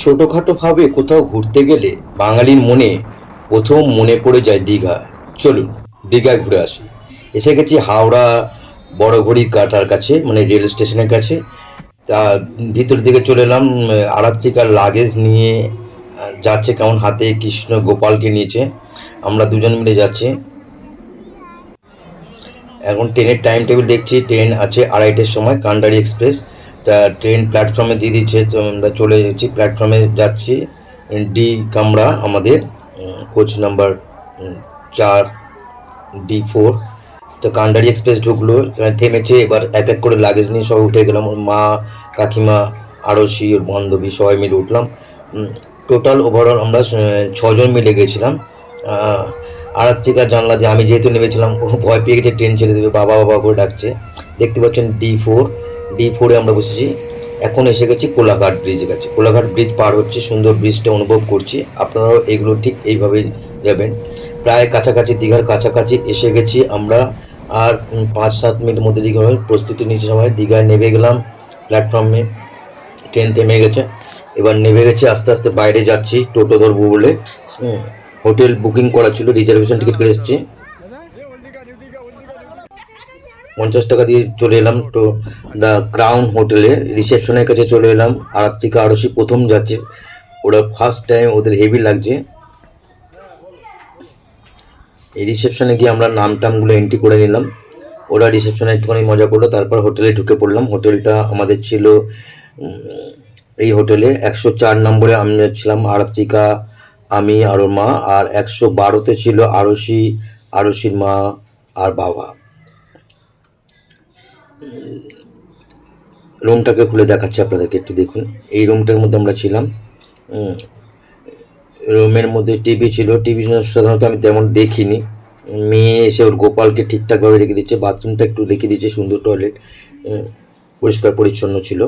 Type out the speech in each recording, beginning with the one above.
ছোটোখাটোভাবে কোথাও ঘুরতে গেলে বাঙালির মনে প্রথম মনে পড়ে যায় দীঘা। চলুন, দীঘায় ঘুরে আসি। এসে গেছি হাওড়া বড় ঘড়ির কাটার কাছে মানে রেল স্টেশনের কাছে। তা ভিতর দিকে চলে এলাম, আরাত্রিকার লাগেজ নিয়ে, যাচ্ছে কেমন হাতে কৃষ্ণ গোপালকে নিয়েছে। আমরা দুজন মিলে যাচ্ছি। এখন ট্রেনের টাইম টেবিল দেখছি ট্রেন আছে আড়াইটের সময়, কান্ডারি এক্সপ্রেস তা ট্রেন প্ল্যাটফর্মে দিয়ে দিচ্ছে তো আমরা চলে যাচ্ছি প্ল্যাটফর্মে যাচ্ছি ডি কামরা আমাদের কোচ নাম্বার চার ডি ফোর তো কান্ডারি এক্সপ্রেস ঢুকলো থেমেছে এবার এক এক করে লাগেজ নিয়ে সব উঠে গেলাম ওর মা কাকিমা আড়সি ওর বান্ধবী সবাই মিলে উঠলাম। টোটাল ওভারঅল আমরা ছজন মিলে গেছিলাম। আহ, আরাত্রিকা জানলা যে আমি যেহেতু নেমেছিলাম ও ভয় পেয়ে গেছে ট্রেন ছেড়ে দেবে বাবা বাবা করে ডাকছে। দেখতে পাচ্ছেন ডি ফোর ডি ফোরে আমরা বসেছি। এখন এসে গেছি কোলাঘাট ব্রিজে কাছে। কোলাঘাট ব্রিজ পার হচ্ছে, সুন্দর ব্রিজটা অনুভব করছি। আপনারাও এগুলো ঠিক এইভাবেই যাবেন। প্রায় কাছাকাছি, দীঘার কাছাকাছি এসে গেছি আমরা। আর পাঁচ সাত মিনিটের মধ্যে দীঘা প্রস্তুতি নিচ্ছে সবাই। দীঘায় নেমে গেলাম প্ল্যাটফর্মে ট্রেন থেমে গেছে। এবার নেমে গেছি, আস্তে আস্তে বাইরে যাচ্ছি, টোটো ধরবো বলে। হোটেল বুকিং করা ছিল রিজার্ভেশন টিকিট করে এসেছি। পঞ্চাশ টাকা দিয়ে চলে এলাম তো দ্য ক্রাউন হোটেলে, রিসেপশনের কাছে চলে এলাম, আরাত্রিকা আরসি প্রথম যাচ্ছে। ওরা ফার্স্ট টাইম ওদের হেভি লাগছে। এই রিসেপশনে গিয়ে আমরা নাম টামগুলো এন্ট্রি করে নিলাম। ওরা রিসেপশনে একটুখানি মজা করল, তারপর হোটেলে ঢুকে পড়লাম। হোটেলটা আমাদের ছিল এই হোটেলে একশো চার নম্বরে আমি ছিলাম আরাত্রিকা, আমি আর মা, আর একশো বারোতে ছিল আরসি আরসির মা আর বাবা। রুমটাকে খুলে দেখাচ্ছি আপনাদেরকে একটু দেখুন। এই রুমটার মধ্যে আমরা ছিলাম। রুমের মধ্যে টিভি ছিল। টিভি সাধারণত আমি তেমন দেখিনি। মেয়ে এসে ওর গোপালকে ঠিকঠাকভাবে রেখে দিচ্ছে। বাথরুমটা একটু রেখে দিচ্ছে, সুন্দর টয়লেট। পরিষ্কার পরিচ্ছন্ন ছিল।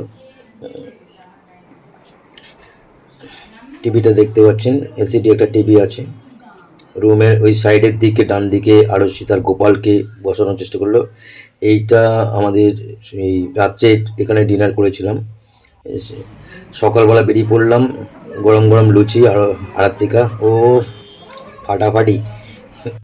টিভিটা দেখতে পাচ্ছেন, এলসিডি একটা টিভি আছে। রুমের ওই সাইডের দিকে, ডান দিকে আরও তার গোপালকে বসানোর চেষ্টা করল। এইটা আমাদের এই রাত্রে এখানে ডিনার করেছিলাম। সকালবেলা বেরিয়ে পড়লাম, গরম গরম লুচি আর আরাত্রিকা। ও ফাটাফাটি।